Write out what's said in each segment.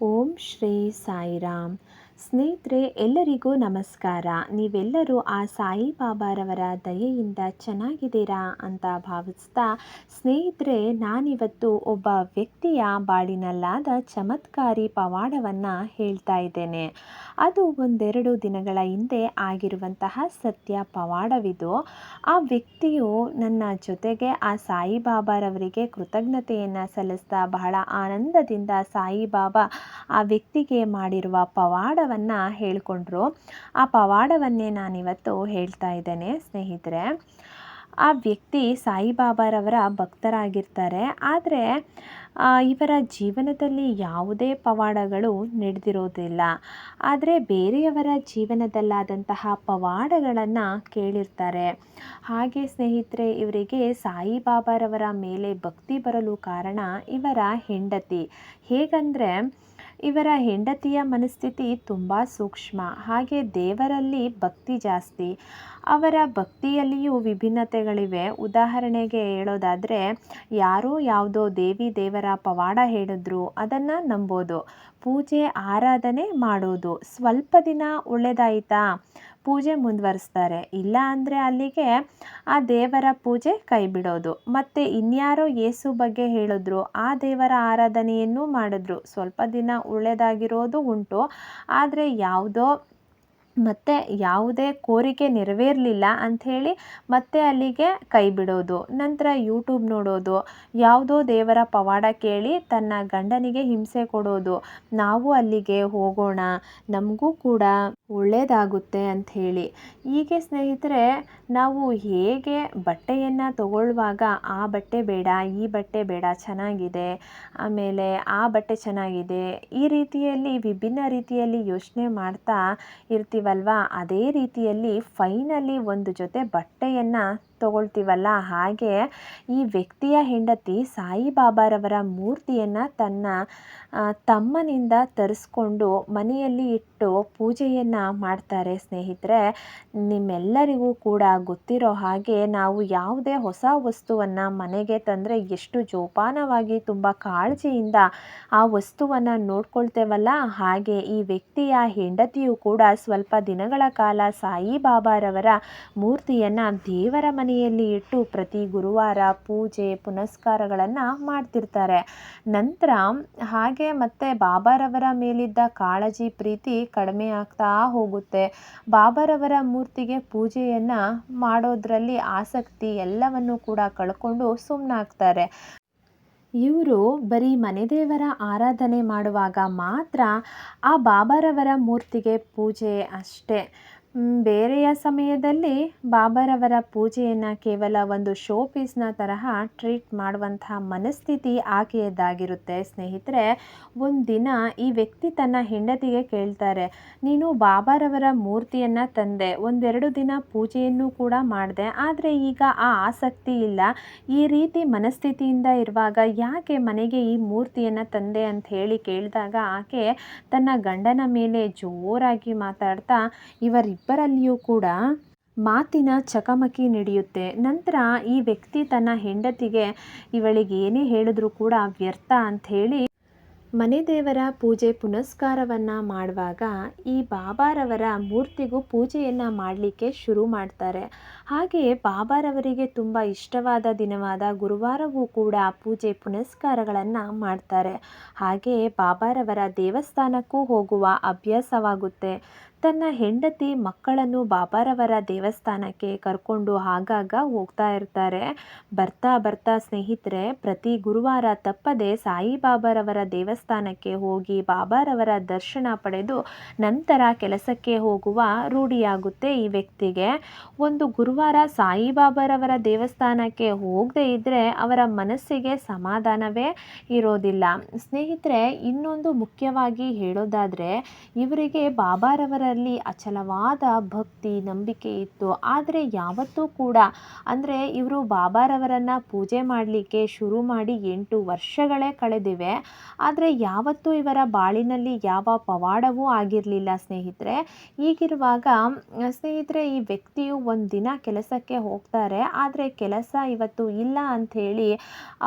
ओम श्री साई राम ಸ್ನೇಹಿತರೆ, ಎಲ್ಲರಿಗೂ ನಮಸ್ಕಾರ. ನೀವೆಲ್ಲರೂ ಆ ಸಾಯಿಬಾಬಾರವರ ದಯೆಯಿಂದ ಚೆನ್ನಾಗಿದ್ದೀರಾ ಅಂತ ಭಾವಿಸ್ತಾ, ಸ್ನೇಹಿತರೆ, ನಾನಿವತ್ತು ಒಬ್ಬ ವ್ಯಕ್ತಿಯ ಬಾಳಿನಲ್ಲಾದ ಚಮತ್ಕಾರಿ ಪವಾಡವನ್ನು ಹೇಳ್ತಾ ಇದ್ದೇನೆ. ಅದು ಒಂದೆರಡು ದಿನಗಳ ಹಿಂದೆ ಆಗಿರುವಂತಹ ಸತ್ಯ ಪವಾಡವಿದು. ಆ ವ್ಯಕ್ತಿಯು ನನ್ನ ಜೊತೆಗೆ ಆ ಸಾಯಿಬಾಬಾರವರಿಗೆ ಕೃತಜ್ಞತೆಯನ್ನು ಸಲ್ಲಿಸ್ತಾ ಬಹಳ ಆನಂದದಿಂದ ಸಾಯಿಬಾಬಾ ಆ ವ್ಯಕ್ತಿಗೆ ಮಾಡಿರುವ ಪವಾಡವನ್ನು ಹೇಳಿಕೊಂಡ್ರು. ಆ ಪವಾಡವನ್ನೇ ನಾನಿವತ್ತು ಹೇಳ್ತಾ ಇದ್ದೇನೆ ಸ್ನೇಹಿತರೆ. ಆ ವ್ಯಕ್ತಿ ಸಾಯಿಬಾಬಾರವರ ಭಕ್ತರಾಗಿರ್ತಾರೆ. ಆದರೆ ಇವರ ಜೀವನದಲ್ಲಿ ಯಾವುದೇ ಪವಾಡಗಳು ನಡೆದಿರೋದಿಲ್ಲ. ಆದರೆ ಬೇರೆಯವರ ಜೀವನದಲ್ಲಾದಂತಹ ಪವಾಡಗಳನ್ನು ಕೇಳಿರ್ತಾರೆ. ಹಾಗೆ ಸ್ನೇಹಿತರೆ, ಇವರಿಗೆ ಸಾಯಿಬಾಬಾರವರ ಮೇಲೆ ಭಕ್ತಿ ಬರಲು ಕಾರಣ ಇವರ ಹೆಂಡತಿ. ಹೇಗಂದರೆ ಇವರ ಹೆಂಡತಿಯ ಮನಸ್ಥಿತಿ ತುಂಬ ಸೂಕ್ಷ್ಮ. ಹಾಗೆ ದೇವರಲ್ಲಿ ಭಕ್ತಿ ಜಾಸ್ತಿ. ಅವರ ಭಕ್ತಿಯಲ್ಲಿಯೂ ವಿಭಿನ್ನತೆಗಳಿವೆ. ಉದಾಹರಣೆಗೆ ಹೇಳೋದಾದರೆ, ಯಾರೋ ಯಾವುದೋ ದೇವಿ ದೇವರ ಪವಾಡ ಹೇಳಿದ್ರು, ಅದನ್ನು ನಂಬೋದು. ಪೂಜೆ, ಆರಾಧನೆ ಮಾಡೋದು. ಸ್ವಲ್ಪ ದಿನ ಒಳ್ಳೆಯದಾಯಿತಾ ಪೂಜೆ ಮುಂದುವರಿಸ್ತಾರೆ. ಇಲ್ಲ ಅಂದರೆ ಅಲ್ಲಿಗೆ ಆ ದೇವರ ಪೂಜೆ ಕೈ ಬಿಡೋದು. ಮತ್ತು ಇನ್ಯಾರೋ ಏಸು ಬಗ್ಗೆ ಹೇಳಿದ್ರು, ಆ ದೇವರ ಆರಾಧನೆಯನ್ನು ಮಾಡಿದ್ರು. ಸ್ವಲ್ಪ ದಿನ ಒಳ್ಳೆಯದಾಗಿರೋದು ಉಂಟು. ಆದರೆ ಯಾವುದೋ ಮತ್ತು ಯಾವುದೇ ಕೋರಿಕೆ ನೆರವೇರಲಿಲ್ಲ ಅಂಥೇಳಿ ಮತ್ತೆ ಅಲ್ಲಿಗೆ ಕೈ ಬಿಡೋದು. ನಂತರ ಯೂಟ್ಯೂಬ್ ನೋಡೋದು. ಯಾವುದೋ ದೇವರ ಪವಾಡ ಕೇಳಿ ತನ್ನ ಗಂಡನಿಗೆ ಹಿಂಸೆ ಕೊಡೋದು. ನಾವು ಅಲ್ಲಿಗೆ ಹೋಗೋಣ. ನಮಗೂ ಕೂಡ ಒಳ್ಳೆಯದಾಗುತ್ತೆ ಅಂಥೇಳಿ ಹೀಗೆ ಸ್ನೇಹಿತರೆ, ನಾವು ಹೇಗೆ ಬಟ್ಟೆಯನ್ನು ತಗೊಳ್ಳುವಾಗ ಆ ಬಟ್ಟೆ ಬೇಡ, ಈ ಬಟ್ಟೆ ಬೇಡ, ಚೆನ್ನಾಗಿದೆ, ಆಮೇಲೆ ಆ ಬಟ್ಟೆ ಚೆನ್ನಾಗಿದೆ, ಈ ರೀತಿಯಲ್ಲಿ ವಿಭಿನ್ನ ರೀತಿಯಲ್ಲಿ ಯೋಚನೆ ಮಾಡ್ತಾ ಇರ್ತೀವಲ್ವ? ಅದೇ ರೀತಿಯಲ್ಲಿ ಫೈನಲಿ ಒಂದು ಜೊತೆ ಬಟ್ಟೆಯನ್ನು ತಗೊಳ್ತೀವಲ್ಲ? ಹಾಗೆ ಈ ವ್ಯಕ್ತಿಯ ಹೆಂಡತಿ ಸಾಯಿಬಾಬಾರವರ ಮೂರ್ತಿಯನ್ನು ತನ್ನ ತಮ್ಮನಿಂದ ತರಿಸ್ಕೊಂಡು ಮನೆಯಲ್ಲಿ ಇಟ್ಟು ಪೂಜೆಯನ್ನು ಮಾಡ್ತಾರೆ ಸ್ನೇಹಿತರೆ. ನಿಮ್ಮೆಲ್ಲರಿಗೂ ಕೂಡ ಗೊತ್ತಿರೋ ಹಾಗೆ ನಾವು ಯಾವುದೇ ಹೊಸ ವಸ್ತುವನ್ನು ಮನೆಗೆ ತಂದರೆ ಎಷ್ಟು ಜೋಪಾನವಾಗಿ ತುಂಬ ಕಾಳಜಿಯಿಂದ ಆ ವಸ್ತುವನ್ನು ನೋಡ್ಕೊಳ್ತೇವಲ್ಲ? ಹಾಗೆ ಈ ವ್ಯಕ್ತಿಯ ಹೆಂಡತಿಯು ಕೂಡ ಸ್ವಲ್ಪ ದಿನಗಳ ಕಾಲ ಸಾಯಿಬಾಬಾರವರ ಮೂರ್ತಿಯನ್ನು ದೇವರ ಮನೆಯಲ್ಲಿ ಇಟ್ಟು ಪ್ರತಿ ಗುರುವಾರ ಪೂಜೆ, ಪುನಸ್ಕಾರಗಳನ್ನು ಮಾಡ್ತಿರ್ತಾರೆ. ನಂತರ ಹಾಗೆ ಮತ್ತೆ ಬಾಬಾರವರ ಮೇಲಿದ್ದ ಕಾಳಜಿ ಪ್ರೀತಿ ಕಡಿಮೆ ಆಗ್ತಾ ಹೋಗುತ್ತೆ. ಬಾಬಾರವರ ಮೂರ್ತಿಗೆ ಪೂಜೆಯನ್ನು ಮಾಡೋದ್ರಲ್ಲಿ ಆಸಕ್ತಿ ಎಲ್ಲವನ್ನು ಕೂಡ ಕಳ್ಕೊಂಡು ಸುಮ್ಮನಾಗ್ತಾರೆ ಇವರು ಬರೀ ಮನೆದೇವರ ಆರಾಧನೆ ಮಾಡುವಾಗ ಮಾತ್ರ ಆ ಬಾಬಾರವರ ಮೂರ್ತಿಗೆ ಪೂಜೆ ಅಷ್ಟೇ. ಬೇರೆಯ ಸಮಯದಲ್ಲಿ ಬಾಬಾರವರ ಪೂಜೆಯನ್ನು ಕೇವಲ ಒಂದು ಶೋ ಪೀಸ್ನ ತರಹ ಟ್ರೀಟ್ ಮಾಡುವಂತಹ ಮನಸ್ಥಿತಿ ಆಕೆಯದ್ದಾಗಿರುತ್ತೆ. ಸ್ನೇಹಿತರೆ ಒಂದು ದಿನ ಈ ವ್ಯಕ್ತಿ ತನ್ನ ಹೆಂಡತಿಗೆ ಕೇಳ್ತಾರೆ, ನೀನು ಬಾಬಾರವರ ಮೂರ್ತಿಯನ್ನು ತಂದೆ, ಒಂದೆರಡು ದಿನ ಪೂಜೆಯನ್ನು ಕೂಡ ಮಾಡಿದೆ, ಆದರೆ ಈಗ ಆ ಆಸಕ್ತಿ ಇಲ್ಲ. ಈ ರೀತಿ ಮನಸ್ಥಿತಿಯಿಂದ ಇರುವಾಗ ಯಾಕೆ ಮನೆಗೆ ಈ ಮೂರ್ತಿಯನ್ನು ತಂದೆ ಅಂತ ಹೇಳಿ ಕೇಳಿದಾಗ ಆಕೆ ತನ್ನ ಗಂಡನ ಮೇಲೆ ಜೋರಾಗಿ ಮಾತಾಡ್ತಾ ಇವರಿಬ್ಬರಲ್ಲಿಯೂ ಕೂಡ ಮಾತಿನ ಚಕಮಕಿ ನಡೆಯುತ್ತೆ. ನಂತರ ಈ ವ್ಯಕ್ತಿ ತನ್ನ ಹೆಂಡತಿಗೆ ಇವಳಿಗೆ ಏನೇ ಹೇಳಿದ್ರು ಕೂಡ ವ್ಯರ್ಥ ಅಂಥೇಳಿ ಮನೆ ದೇವರ ಪೂಜೆ ಪುನಸ್ಕಾರವನ್ನು ಮಾಡುವಾಗ ಈ ಬಾಬಾರವರ ಮೂರ್ತಿಗೂ ಪೂಜೆಯನ್ನು ಮಾಡಲಿಕ್ಕೆ ಶುರು ಮಾಡ್ತಾರೆ. ಹಾಗೆ ಬಾಬಾರವರಿಗೆ ತುಂಬ ಇಷ್ಟವಾದ ದಿನವಾದ ಗುರುವಾರವೂ ಕೂಡ ಪೂಜೆ ಪುನಸ್ಕಾರಗಳನ್ನು ಮಾಡ್ತಾರೆ. ಹಾಗೆಯೇ ಬಾಬಾರವರ ದೇವಸ್ಥಾನಕ್ಕೂ ಹೋಗುವ ಅಭ್ಯಾಸವಾಗುತ್ತೆ. ತನ್ನ ಹೆಂಡತಿ ಮಕ್ಕಳನ್ನು ಬಾಬಾರವರ ದೇವಸ್ಥಾನಕ್ಕೆ ಕರ್ಕೊಂಡು ಆಗಾಗ ಹೋಗ್ತಾ ಇರ್ತಾರೆ. ಬರ್ತಾ ಬರ್ತಾ ಸ್ನೇಹಿತರೆ, ಪ್ರತಿ ಗುರುವಾರ ತಪ್ಪದೆ ಸಾಯಿಬಾಬಾರವರ ದೇವಸ್ಥಾನಕ್ಕೆ ಹೋಗಿ ಬಾಬಾರವರ ದರ್ಶನ ಪಡೆದು ನಂತರ ಕೆಲಸಕ್ಕೆ ಹೋಗುವ ರೂಢಿಯಾಗುತ್ತೆ ಈ ವ್ಯಕ್ತಿಗೆ. ಒಂದು ಗುರುವಾರ ಸಾಯಿಬಾಬಾರವರ ದೇವಸ್ಥಾನಕ್ಕೆ ಹೋಗದೇ ಇದ್ದರೆ ಅವರ ಮನಸ್ಸಿಗೆ ಸಮಾಧಾನವೇ ಇರೋದಿಲ್ಲ. ಸ್ನೇಹಿತರೆ, ಇನ್ನೊಂದು ಮುಖ್ಯವಾಗಿ ಹೇಳೋದಾದರೆ, ಇವರಿಗೆ ಬಾಬಾರವರ ಇವರಲ್ಲಿ ಅಚಲವಾದ ಭಕ್ತಿ, ನಂಬಿಕೆ ಇತ್ತು. ಆದರೆ ಯಾವತ್ತೂ ಕೂಡ ಅಂದರೆ ಇವರು ಬಾಬಾರವರನ್ನು ಪೂಜೆ ಮಾಡಲಿಕ್ಕೆ ಶುರು ಮಾಡಿ ಎಂಟು ವರ್ಷಗಳೇ ಕಳೆದಿವೆ. ಆದರೆ ಯಾವತ್ತೂ ಇವರ ಬಾಳಿನಲ್ಲಿ ಯಾವ ಪವಾಡವೂ ಆಗಿರಲಿಲ್ಲ ಸ್ನೇಹಿತರೆ. ಹೀಗಿರುವಾಗ ಸ್ನೇಹಿತರೆ ಈ ವ್ಯಕ್ತಿಯು ಒಂದು ದಿನ ಕೆಲಸಕ್ಕೆ ಹೋಗ್ತಾರೆ. ಆದರೆ ಕೆಲಸ ಇವತ್ತು ಇಲ್ಲ ಅಂಥೇಳಿ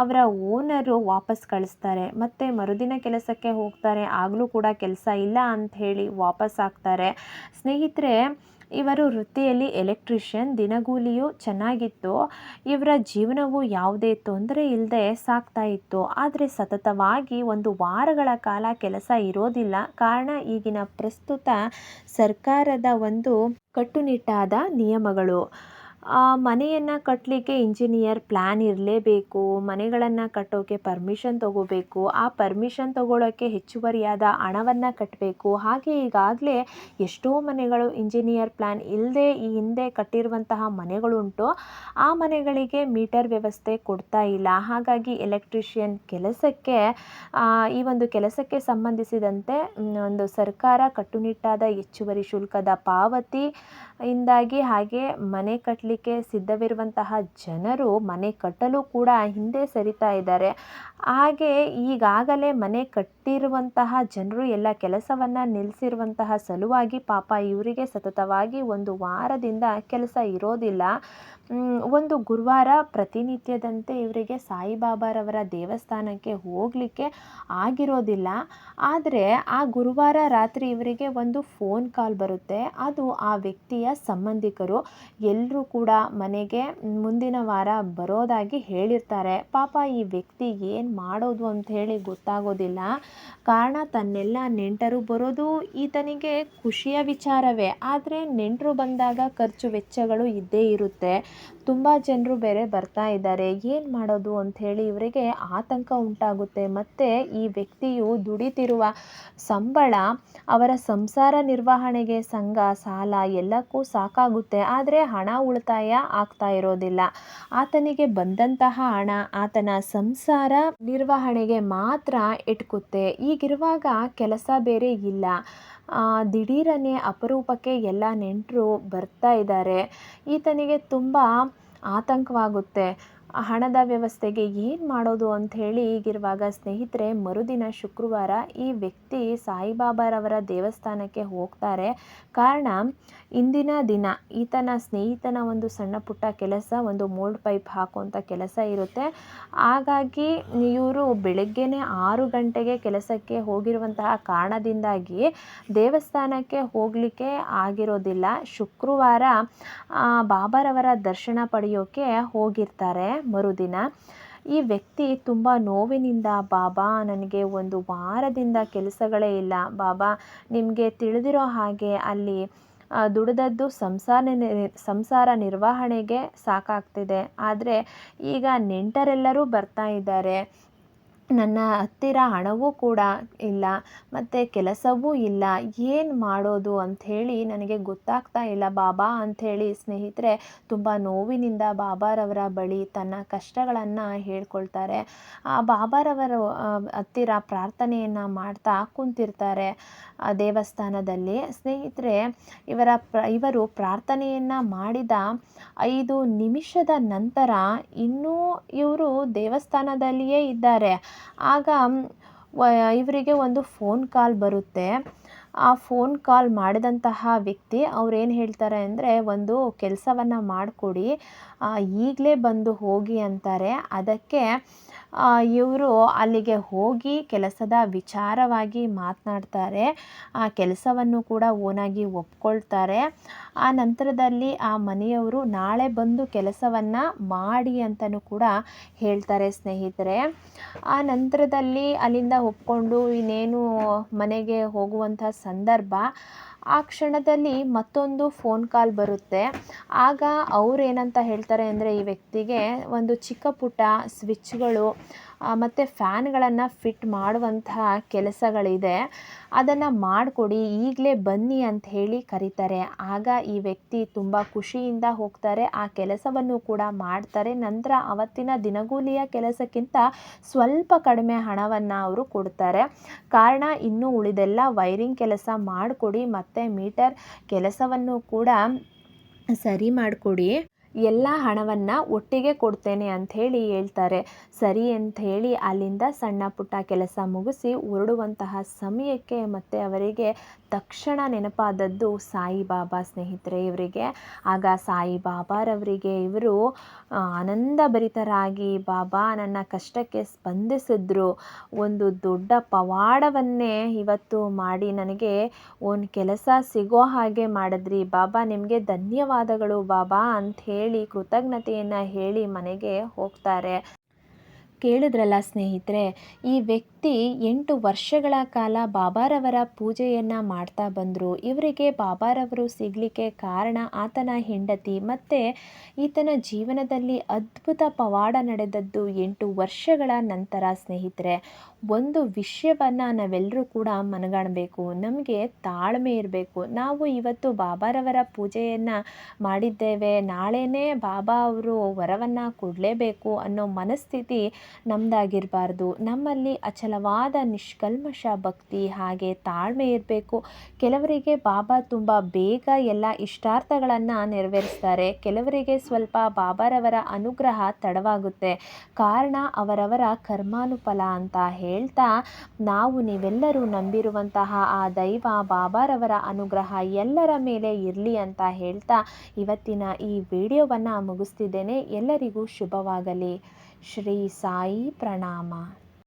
ಅವರ ಓನರು ವಾಪಸ್ ಕಳಿಸ್ತಾರೆ. ಮತ್ತು ಮರುದಿನ ಕೆಲಸಕ್ಕೆ ಹೋಗ್ತಾರೆ. ಆಗಲೂ ಕೂಡ ಕೆಲಸ ಇಲ್ಲ ಅಂತ ಹೇಳಿ ವಾಪಸ್ ಆಗ್ತಾರೆ. ಸ್ನೇಹಿತರೆ, ಇವರು ವೃತ್ತಿಯಲ್ಲಿ ಎಲೆಕ್ಟ್ರಿಷಿಯನ್, ದಿನಗೂಲಿಯು ಚೆನ್ನಾಗಿತ್ತು. ಇವರ ಜೀವನವು ಯಾವುದೇ ತೊಂದರೆ ಇಲ್ಲದೆ ಸಾಗ್ತಾ ಇತ್ತು. ಆದರೆ ಸತತವಾಗಿ ಒಂದು ವಾರಗಳ ಕಾಲ ಕೆಲಸ ಇರೋದಿಲ್ಲ. ಕಾರಣ, ಈಗಿನ ಪ್ರಸ್ತುತ ಸರ್ಕಾರದ ಒಂದು ಕಟ್ಟುನಿಟ್ಟಾದ ನಿಯಮಗಳು. ಮನೆಯನ್ನು ಕಟ್ಟಲಿಕ್ಕೆ ಇಂಜಿನಿಯರ್ ಪ್ಲ್ಯಾನ್ ಇರಲೇಬೇಕು, ಮನೆಗಳನ್ನು ಕಟ್ಟೋಕ್ಕೆ ಪರ್ಮಿಷನ್ ತಗೋಬೇಕು, ಆ ಪರ್ಮಿಷನ್ ತಗೋಳೋಕೆ ಹೆಚ್ಚುವರಿಯಾದ ಹಣವನ್ನು ಕಟ್ಟಬೇಕು ಹಾಗೆ ಈಗಾಗಲೇ ಎಷ್ಟೋ ಮನೆಗಳು ಇಂಜಿನಿಯರ್ ಪ್ಲ್ಯಾನ್ ಇಲ್ಲದೆ ಈ ಹಿಂದೆ ಕಟ್ಟಿರುವಂತಹ ಮನೆಗಳುಂಟು. ಆ ಮನೆಗಳಿಗೆ ಮೀಟರ್ ವ್ಯವಸ್ಥೆ ಕೊಡ್ತಾ ಇಲ್ಲ. ಹಾಗಾಗಿ ಎಲೆಕ್ಟ್ರಿಷಿಯನ್ ಕೆಲಸಕ್ಕೆ ಈ ಒಂದು ಕೆಲಸಕ್ಕೆ ಸಂಬಂಧಿಸಿದಂತೆ ಒಂದು ಸರ್ಕಾರ ಕಟ್ಟುನಿಟ್ಟಾದ ಹೆಚ್ಚುವರಿ ಶುಲ್ಕದ ಪಾವತಿ ಇಂದಾಗಿ ಹಾಗೆ ಮನೆ ಕಟ್ಟಲಿಕ್ಕೆ ಸಿದ್ಧವಿರುವಂತಹ ಜನರು ಮನೆ ಕಟ್ಟಲು ಕೂಡ ಹಿಂದೆ ಸರಿತಾ ಇದ್ದಾರೆ. ಹಾಗೆ ಈಗಾಗಲೇ ಮನೆ ಕಟ್ಟಿರುವಂತಹ ಜನರು ಎಲ್ಲ ಕೆಲಸವನ್ನು ನಿಲ್ಲಿಸಿರುವಂತಹ ಸಲುವಾಗಿ ಪಾಪ ಇವರಿಗೆ ಸತತವಾಗಿ ಒಂದು ವಾರದಿಂದ ಕೆಲಸ ಇರೋದಿಲ್ಲ. ಒಂದು ಗುರುವಾರ ಪ್ರತಿನಿತ್ಯದಂತೆ ಇವರಿಗೆ ಸಾಯಿಬಾಬಾರವರ ದೇವಸ್ಥಾನಕ್ಕೆ ಹೋಗಲಿಕ್ಕೆ ಆಗಿರೋದಿಲ್ಲ. ಆದರೆ ಆ ಗುರುವಾರ ರಾತ್ರಿ ಇವರಿಗೆ ಒಂದು ಫೋನ್ ಕಾಲ್ ಬರುತ್ತೆ. ಅದು ಆ ವ್ಯಕ್ತಿಯ ಸಂಬಂಧಿಕರು. ಎಲ್ಲರೂ ಕೂಡ ಮನೆಗೆ ಮುಂದಿನ ವಾರ ಬರೋದಾಗಿ ಹೇಳಿರ್ತಾರೆ. ಪಾಪ ಈ ವ್ಯಕ್ತಿ ಏನು ಮಾಡೋದು ಅಂತ ಹೇಳಿ ಗೊತ್ತಾಗೋದಿಲ್ಲ. ಕಾರಣ ತನ್ನೆಲ್ಲ ನೆಂಟರು ಬರೋದು ಈತನಿಗೆ ಖುಷಿಯ ವಿಚಾರವೇ. ಆದರೆ ನೆಂಟರು ಬಂದಾಗ ಖರ್ಚು ವೆಚ್ಚಗಳು ಇದ್ದೇ ಇರುತ್ತೆ. ತುಂಬ ಜನರು ಬೇರೆ ಬರ್ತಾ ಇದ್ದಾರೆ. ಏನು ಮಾಡೋದು ಅಂಥೇಳಿ ಇವರಿಗೆ ಆತಂಕ ಉಂಟಾಗುತ್ತೆ. ಮತ್ತು ಈ ವ್ಯಕ್ತಿಯು ದುಡಿತಿರುವ ಸಂಬಳ, ಅವರ ಸಂಸಾರ ನಿರ್ವಹಣೆಗೆ ಸಂಘ, ಸಾಲ ಎಲ್ಲಕ್ಕೂ ಸಾಕಾಗುತ್ತೆ. ಆದರೆ ಹಣ ಉಳಿತಾಯ ಆಗ್ತಾ ಇರೋದಿಲ್ಲ. ಆತನಿಗೆ ಬಂದಂತಹ ಹಣ ಆತನ ಸಂಸಾರ ನಿರ್ವಹಣೆಗೆ ಮಾತ್ರ ಇಟ್ಕುತ್ತೆ. ಈಗಿರುವಾಗ ಕೆಲಸ ಬೇರೆ ಇಲ್ಲ. ದಿಢೀರನೇ ಅಪರೂಪಕ್ಕೆ ಎಲ್ಲ ನೆಂಟರು ಬರ್ತಾ ಇದ್ದಾರೆ. ಈತನಿಗೆ ತುಂಬ ಆತಂಕವಾಗುತ್ತೆ. ಹಣದ ವ್ಯವಸ್ಥೆಗೆ ಏನು ಮಾಡೋದು ಅಂತ ಹೇಳಿ ಈಗಿರುವಾಗ ಸ್ನೇಹಿತರೆ, ಮರುದಿನ ಶುಕ್ರವಾರ ಈ ವ್ಯಕ್ತಿ ಸಾಯಿಬಾಬಾರವರ ದೇವಸ್ಥಾನಕ್ಕೆ ಹೋಗ್ತಾರೆ. ಕಾರಣ, ಇಂದಿನ ದಿನ ಈತನ ಸ್ನೇಹಿತನ ಒಂದು ಸಣ್ಣ ಪುಟ್ಟ ಕೆಲಸ, ಒಂದು ಮೋಲ್ಡ್ ಪೈಪ್ ಹಾಕುವಂಥ ಕೆಲಸ ಇರುತ್ತೆ. ಹಾಗಾಗಿ ಇವರು ಬೆಳಗ್ಗೆನೇ ಆರು ಗಂಟೆಗೆ ಕೆಲಸಕ್ಕೆ ಹೋಗಿರುವಂತಹ ಕಾರಣದಿಂದಾಗಿ ದೇವಸ್ಥಾನಕ್ಕೆ ಹೋಗಲಿಕ್ಕೆ ಆಗಿರೋದಿಲ್ಲ. ಶುಕ್ರವಾರ ಬಾಬಾರವರ ದರ್ಶನ ಪಡೆಯೋಕ್ಕೆ ಹೋಗಿರ್ತಾರೆ. ಮರುದಿನ. ಈ ವ್ಯಕ್ತಿ ತುಂಬ ನೋವಿನಿಂದ, ಬಾಬಾ, ನನಗೆ ಒಂದು ವಾರದಿಂದ ಕೆಲಸಗಳೇ ಇಲ್ಲ. ಬಾಬಾ, ನಿಮಗೆ ತಿಳಿದಿರೋ ಹಾಗೆ ಅಲ್ಲಿ ದುಡಿದದ್ದು ಸಂಸಾರ ಸಂಸಾರ ನಿರ್ವಹಣೆಗೆ ಸಾಕಾಗ್ತಿದೆ. ಆದರೆ ಈಗ ನೆಂಟರೆಲ್ಲರೂ ಬರ್ತಾ ಇದ್ದಾರೆ. ನನ್ನ ಹತ್ತಿರ ಹಣವೂ ಕೂಡ ಇಲ್ಲ, ಮತ್ತು ಕೆಲಸವೂ ಇಲ್ಲ. ಏನು ಮಾಡೋದು ಅಂಥೇಳಿ ನನಗೆ ಗೊತ್ತಾಗ್ತಾ ಇಲ್ಲ. ಬಾಬಾ ಅಂಥೇಳಿ ಸ್ನೇಹಿತರೆ, ತುಂಬ ನೋವಿನಿಂದ ಬಾಬಾರವರ ಬಳಿ ತನ್ನ ಕಷ್ಟಗಳನ್ನು ಹೇಳ್ಕೊಳ್ತಾರೆ. ಆ ಬಾಬಾರವರು ಹತ್ತಿರ ಪ್ರಾರ್ಥನೆಯನ್ನು ಮಾಡ್ತಾ ಕುಂತಿರ್ತಾರೆ. ಆ ದೇವಸ್ಥಾನದಲ್ಲಿ ಸ್ನೇಹಿತರೆ, ಇವರ ಪ್ರ, ಇವರು ಪ್ರಾರ್ಥನೆಯನ್ನು ಮಾಡಿದ ಐದು ನಿಮಿಷದ ನಂತರ ಇನ್ನೂ ಇವರು ದೇವಸ್ಥಾನದಲ್ಲಿಯೇ ಇದ್ದಾರೆ. ಆಗ ಇವರಿಗೆ ಒಂದು ಫೋನ್ ಕಾಲ್ ಬರುತ್ತೆ. ಆ ಫೋನ್ ಕಾಲ್ ಮಾಡಿದಂತಹ ವ್ಯಕ್ತಿ ಅವ್ರೇನು ಹೇಳ್ತಾರೆ ಅಂದರೆ, ಒಂದು ಕೆಲಸವನ್ನು ಮಾಡಿಕೊಡಿ ಈಗಲೇ ಬಂದು ಹೋಗಿ ಅಂತಾರೆ. ಅದಕ್ಕೆ ಇವರು ಅಲ್ಲಿಗೆ ಹೋಗಿ ಕೆಲಸದ ವಿಚಾರವಾಗಿ ಮಾತನಾಡ್ತಾರೆ. ಆ ಕೆಲಸವನ್ನು ಕೂಡ ಓನಾಗಿ ಒಪ್ಕೊಳ್ತಾರೆ. ಆ ನಂತರದಲ್ಲಿ ಆ ಮನೆಯವರು ನಾಳೆ ಬಂದು ಕೆಲಸವನ್ನು ಮಾಡಿ ಅಂತಲೂ ಕೂಡ ಹೇಳ್ತಾರೆ ಸ್ನೇಹಿತರೆ. ಆ ನಂತರದಲ್ಲಿ ಅಲ್ಲಿಂದ ಒಪ್ಕೊಂಡು ಇನ್ನೇನು ಮನೆಗೆ ಹೋಗುವಂಥ ಸಂದರ್ಭ ಆ ಕ್ಷಣದಲ್ಲಿ ಮತ್ತೊಂದು ಫೋನ್ ಕಾಲ್ ಬರುತ್ತೆ. ಆಗ ಅವ್ರು ಏನಂತ ಹೇಳ್ತಾರೆ ಅಂದರೆ ಈ ವ್ಯಕ್ತಿಗೆ ಒಂದು ಚಿಕ್ಕ ಪುಟ್ಟ ಸ್ವಿಚ್ಗಳು ಮತ್ತು ಫ್ಯಾನ್ಗಳನ್ನು ಫಿಟ್ ಮಾಡುವಂತಹ ಕೆಲಸಗಳಿದೆ. ಅದನ್ನು ಮಾಡಿಕೊಡಿ, ಈಗಲೇ ಬನ್ನಿ ಅಂತ ಹೇಳಿ ಕರೀತಾರೆ. ಆಗ ಈ ವ್ಯಕ್ತಿ ತುಂಬ ಖುಷಿಯಿಂದ ಹೋಗ್ತಾರೆ. ಆ ಕೆಲಸವನ್ನು ಕೂಡ ಮಾಡ್ತಾರೆ. ನಂತರ ಅವತ್ತಿನ ದಿನಗೂಲಿಯ ಕೆಲಸಕ್ಕಿಂತ ಸ್ವಲ್ಪ ಕಡಿಮೆ ಹಣವನ್ನು ಅವರು ಕೊಡ್ತಾರೆ. ಕಾರಣ ಇನ್ನೂ ಉಳಿದೆಲ್ಲ ವೈರಿಂಗ್ ಕೆಲಸ ಮಾಡಿಕೊಡಿ ಮತ್ತು ಮೀಟರ್ ಕೆಲಸವನ್ನು ಕೂಡ ಸರಿ ಮಾಡಿಕೊಡಿ. ಎಲ್ಲ ಹಣವನ್ನು ಒಟ್ಟಿಗೆ ಕೊಡ್ತೇನೆ ಅಂಥೇಳಿ ಹೇಳ್ತಾರೆ. ಸರಿ ಅಂತ ಹೇಳಿ ಅಲ್ಲಿಂದ ಸಣ್ಣ ಪುಟ್ಟ ಕೆಲಸ ಮುಗಿಸಿ ಹೊರಡುವಂತಹ ಸಮಯಕ್ಕೆ ಮತ್ತೆ ಅವರಿಗೆ ತಕ್ಷಣ ನೆನಪಾದದ್ದು ಸಾಯಿಬಾಬಾ ಸ್ನೇಹಿತರೆ ಇವರಿಗೆ. ಆಗ ಸಾಯಿಬಾಬಾರವರಿಗೆ ಇವರು ಆನಂದಭರಿತರಾಗಿ ಬಾಬಾ, ನನ್ನ ಕಷ್ಟಕ್ಕೆ ಸ್ಪಂದಿಸಿದ್ರು. ಒಂದು ದೊಡ್ಡ ಪವಾಡವನ್ನೇ ಇವತ್ತು ಮಾಡಿ ನನಗೆ ಒಂದು ಕೆಲಸ ಸಿಗೋ ಹಾಗೆ ಮಾಡಿದ್ರಿ. ಬಾಬಾ, ನಿಮಗೆ ಧನ್ಯವಾದಗಳು ಬಾಬಾ ಅಂತ ಹೇಳಿ ಕೃತಜ್ಞತೆಯನ್ನು ಹೇಳಿ ಮನೆಗೆ ಹೋಗ್ತಾರೆ. ಕೇಳಿದ್ರಲ್ಲ ಸ್ನೇಹಿತರೆ ಈ ವ್ಯಕ್ತಿ ಎಂಟು ವರ್ಷಗಳ ಕಾಲ ಬಾಬಾರವರ ಪೂಜೆಯನ್ನು ಮಾಡ್ತಾ ಬಂದರು. ಇವರಿಗೆ ಬಾಬಾರವರು ಸಿಗಲಿಕ್ಕೆ ಕಾರಣ ಆತನ ಹೆಂಡತಿ ಮತ್ತು ಈತನ ಜೀವನದಲ್ಲಿ ಅದ್ಭುತ ಪವಾಡ ನಡೆದದ್ದು ಎಂಟು ವರ್ಷಗಳ ನಂತರ ಸ್ನೇಹಿತರೆ. ಒಂದು ವಿಷಯವನ್ನು ನಾವೆಲ್ಲರೂ ಕೂಡ ಮನಗಾಣಬೇಕು. ನಮಗೆ ತಾಳ್ಮೆ ಇರಬೇಕು. ನಾವು ಇವತ್ತು ಬಾಬಾರವರ ಪೂಜೆಯನ್ನು ಮಾಡಿದ್ದೇವೆ. ನಾಳೆನೇ ಬಾಬಾ ಅವರು ವರವನ್ನು ಕೊಡಲೇಬೇಕು ಅನ್ನೋ ಮನಸ್ಥಿತಿ ನಮ್ಮದಾಗಿರಬಾರ್ದು ನಮ್ಮಲ್ಲಿ ಅಚಲವಾದ ನಿಷ್ಕಲ್ಮಶ ಭಕ್ತಿ, ಹಾಗೆ ತಾಳ್ಮೆ ಇರಬೇಕು. ಕೆಲವರಿಗೆ ಬಾಬಾ ತುಂಬ ಬೇಗ ಎಲ್ಲ ಇಷ್ಟಾರ್ಥಗಳನ್ನು ನೆರವೇರಿಸ್ತಾರೆ. ಕೆಲವರಿಗೆ ಸ್ವಲ್ಪ ಬಾಬಾರವರ ಅನುಗ್ರಹ ತಡವಾಗುತ್ತೆ. ಕಾರಣ ಅವರವರ ಕರ್ಮಾನುಫಲ ಅಂತ ಹೇಳ್ತಾ ನಾವು ನೀವೆಲ್ಲರೂ ನಂಬಿರುವಂತಹ ಆ ದೈವ ಬಾಬಾರವರ ಅನುಗ್ರಹ ಎಲ್ಲರ ಮೇಲೆ ಇರಲಿ ಅಂತ ಹೇಳ್ತಾ ಇವತ್ತಿನ ಈ ವಿಡಿಯೋವನ್ನು ಮುಗಿಸ್ತಿದ್ದೇನೆ. ಎಲ್ಲರಿಗೂ ಶುಭವಾಗಲಿ. ಶ್ರೀ ಸಾಯಿ ಪ್ರಣಾಮ.